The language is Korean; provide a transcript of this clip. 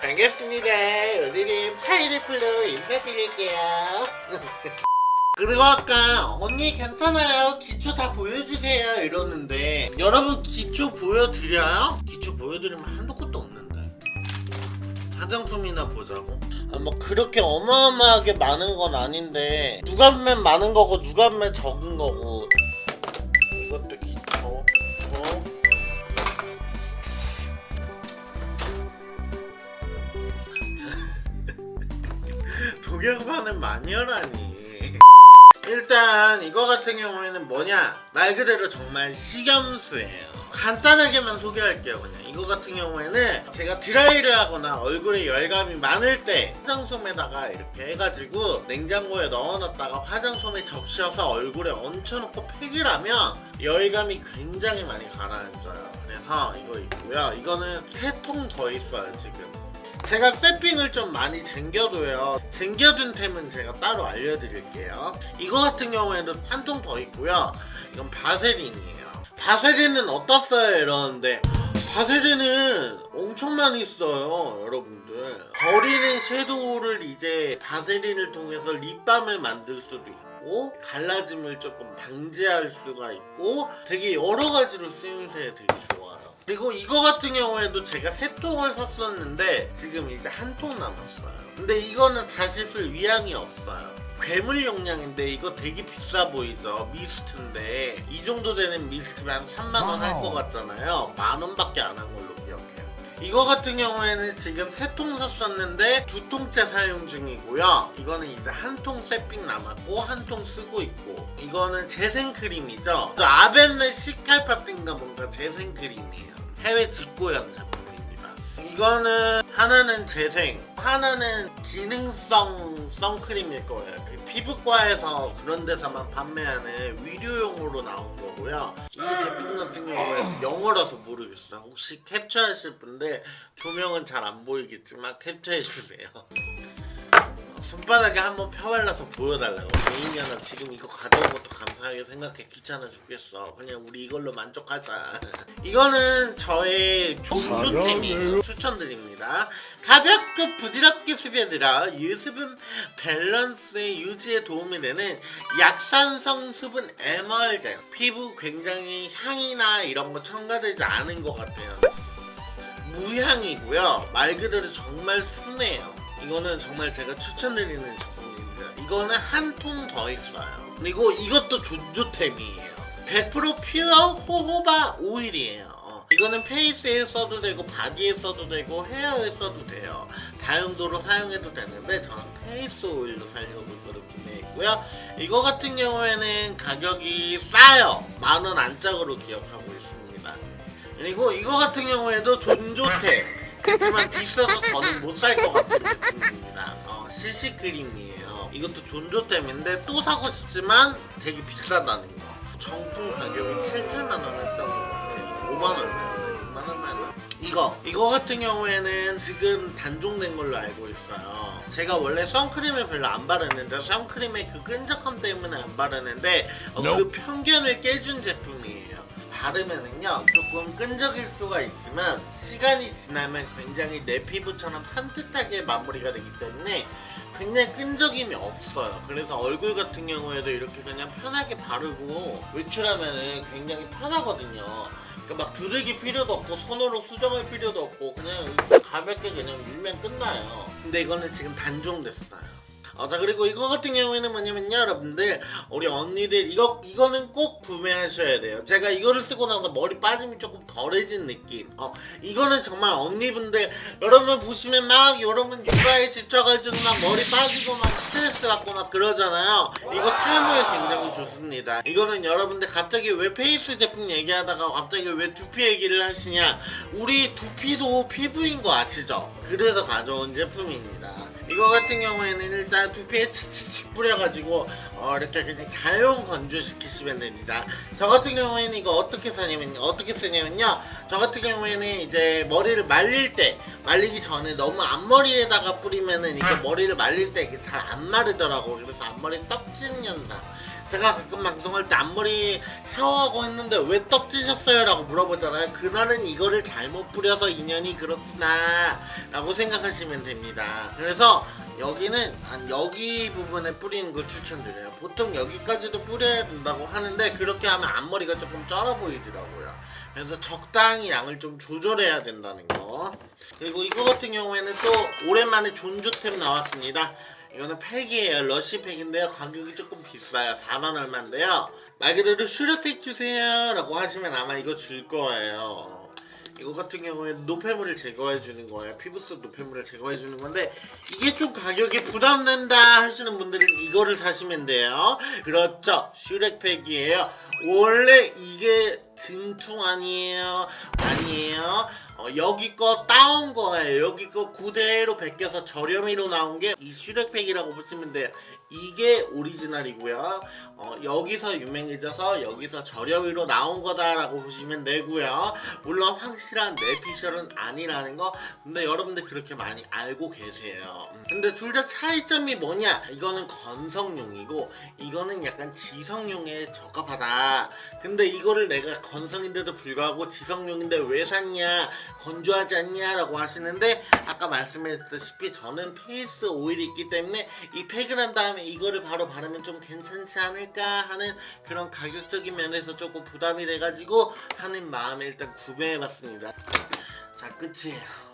반갑습니다. 오늘은 파이리플로 인사드릴게요. 그리고 아까 언니 괜찮아요. 기초 다 보여주세요 이러는데 여러분 기초 보여드려요? 기초 보여드리면 한도 끝도 없는데 화장품이나 보자고. 아, 뭐 그렇게 어마어마하게 많은 건 아닌데 누가 보면 많은 거고 누가 보면 적은 거고 이것도 기초. 어? 독약반은 마녀라니. 일단 이거 같은 경우에는 뭐냐? 말 그대로 정말 식염수예요. 간단하게만 소개할게요 그냥. 이거 같은 경우에는 제가 드라이를 하거나 얼굴에 열감이 많을 때 화장솜에다가 이렇게 해가지고 냉장고에 넣어놨다가 화장솜에 적셔서 얼굴에 얹혀놓고 팩을 하면 열감이 굉장히 많이 가라앉아요. 그래서 이거 있고요. 이거는 세 통 더 있어요 지금 제가 세핑을 좀 많이 쟁겨둬요. 쟁겨둔 템은 제가 따로 알려드릴게요. 이거 같은 경우에는 한 통 더 있고요. 이건 바세린이에요. 바세린은 어떻어요? 이러는데 바세린은 엄청 많이 써요, 여러분들. 버리는 섀도우를 이제 바세린을 통해서 립밤을 만들 수도 있고 갈라짐을 조금 방지할 수가 있고 되게 여러 가지로 쓰임새 되게 좋아요. 그리고 이거 같은 경우에도 제가 세 통을 샀었는데 지금 이제 한 통 남았어요. 근데 이거는 다시 쓸 위양이 없어요. 괴물 용량인데 이거 되게 비싸 보이죠? 미스트인데 이 정도 되는 미스트면 한 3만 원 할 것 같잖아요. 만 원밖에 안 한 걸로. 이거 같은 경우에는 지금 세 통 샀었는데 두 통째 사용 중이고요. 이거는 이제 한통 세핑 남았고 한 통 쓰고 있고 이거는 재생크림이죠. 저 아벤의 시칼파틴가 뭔가 재생크림이에요. 해외 직구형 제품입니다. 이거는 하나는 재생, 하나는 기능성 선크림일 거예요. 그 피부과에서 그런 데서만 판매하는 위료용으로 나온 거고요. 이 제품 같은 경우에 영어라서 모르겠어요. 혹시 캡처하실 분데 조명은 잘 안 보이겠지만 캡처해 주세요. 손바닥에 한번 펴발라서 보여달라고. 개인연아 지금 이거 가져온 것도 감사하게 생각해. 귀찮아 죽겠어. 그냥 우리 이걸로 만족하자. 이거는 저의 종조템이에요. 추천드립니다. 가볍고 부드럽게 수변들어 유수분 밸런스의 유지에 도움이 되는 약산성 수분 에멀젠 피부 굉장히 향이나 이런 거 첨가되지 않은 것 같아요. 무향이고요. 말 그대로 정말 순해요. 이거는 정말 제가 추천드리는 제품입니다. 이거는 한 통 더 있어요. 그리고 이것도 존조템이에요. 100% 퓨어 호호바 오일이에요. 어, 이거는 페이스에 써도 되고 바디에 써도 되고 헤어에 써도 돼요. 다용도로 사용해도 되는데 저는 페이스 오일로 살려고 이거를 구매했고요. 이거 같은 경우에는 가격이 싸요. 만 원 안짝으로 기억하고 있습니다. 그리고 이거 같은 경우에도 존조템 그렇지만 비싸서 저는 못 살것 제품입니다 어, CC크림이에요. 이것도 존조템인데 또 사고 싶지만 되게 비싸다는 거. 정품 가격이 7, 8만 원 했던 것 같아요. 5만 얼마였나 6만 얼마였나? 이거. 이거 같은 경우에는 지금 단종된 걸로 알고 있어요. 제가 원래 선크림을 별로 안 바르는데 선크림의 그 끈적함 때문에 안 바르는데 어, 그 편견을 깨준 제품이에요 바르면은요 조금 끈적일 수가 있지만 시간이 지나면 굉장히 내 피부처럼 산뜻하게 마무리가 되기 때문에 굉장히 끈적임이 없어요. 그래서 얼굴 같은 경우에도 이렇게 그냥 편하게 바르고 외출하면은 굉장히 편하거든요. 그러니까 막 두들기 필요도 없고 손으로 수정할 필요도 없고 그냥 가볍게 그냥 밀면 끝나요. 근데 이거는 지금 단종됐어요 어, 자 그리고 이거 같은 경우에는 뭐냐면요 여러분들. 우리 언니들 이거 이거는 꼭 구매하셔야 돼요. 제가 이거를 쓰고 나서 머리 빠짐이 조금 덜해진 느낌. 어 이거는 정말 언니분들 여러분 보시면 막 여러분 육아에 지쳐가지고 막 머리 빠지고 막 스트레스 받고 막 그러잖아요. 이거 탈모에 굉장히 좋습니다. 이거는 여러분들 갑자기 왜 페이스 제품 얘기하다가 갑자기 왜 두피 얘기를 하시냐. 우리 두피도 피부인 거 아시죠? 그래서 가져온 제품입니다. 이거 같은 경우에는 일단 두피에 칙칙칙 뿌려가지고 어, 이렇게 그냥 자연 건조시키시면 됩니다. 저 같은 경우에는 이거 어떻게 쓰냐면 어떻게 쓰냐면요. 저 같은 경우에는 이제 머리를 말릴 때 말리기 전에 너무 앞머리에다가 뿌리면은 이게 머리를 말릴 때 이게 잘안 마르더라고. 그래서 앞머리 떡지는 현상. 제가 가끔 방송할 때 앞머리 샤워하고 했는데 왜 떡지셨어요? 라고 물어보잖아요. 그날은 이거를 잘못 뿌려서 인연이 그렇구나 라고 생각하시면 됩니다. 그래서 여기는 한 여기 부분에 뿌리는 걸 추천드려요. 보통 여기까지도 뿌려야 된다고 하는데 그렇게 하면 앞머리가 조금 쩔어 보이더라고요. 그래서 적당히 양을 좀 조절해야 된다는 거. 그리고 이거 같은 경우에는 또 오랜만에 존조템 나왔습니다 이거는 팩이에요. 러시팩인데요. 가격이 조금 비싸요. 4만 얼마인데요. 말 그대로 슈레팩 주세요 라고 하시면 아마 이거 줄 거예요. 이거 같은 경우에 노폐물을 제거해 주는 거예요. 피부 속 노폐물을 제거해 주는 건데 이게 좀 가격이 부담된다 하시는 분들은 이거를 사시면 돼요. 그렇죠. 슈렉팩이에요. 원래 이게 진퉁 아니에요? 아니에요? 어, 여기 거 따온 거예요. 여기 거 그대로 베껴서 저렴이로 나온 게 이 슈렉팩이라고 보시면 돼요. 이게 오리지널이고요. 어, 여기서 유명해져서 여기서 저렴이로 나온 거다라고 보시면 되고요. 물론 확실한 내피셜은 아니라는 거 근데 여러분들 그렇게 많이 알고 계세요. 음, 근데 둘 다 차이점이 뭐냐? 이거는 건성용이고 이거는 약간 지성용에 적합하다. 근데 이거를 내가 건성인데도 불구하고 지성용인데 왜 샀냐? 건조하지 않냐 라고 하시는데 아까 말씀했다시피 저는 페이스 오일이 있기 때문에 이 팩을 한 다음에 이거를 바로 바르면 좀 괜찮지 않을까 하는 그런 가격적인 면에서 조금 부담이 돼가지고 하는 마음에 일단 구매해봤습니다. 자 끝이에요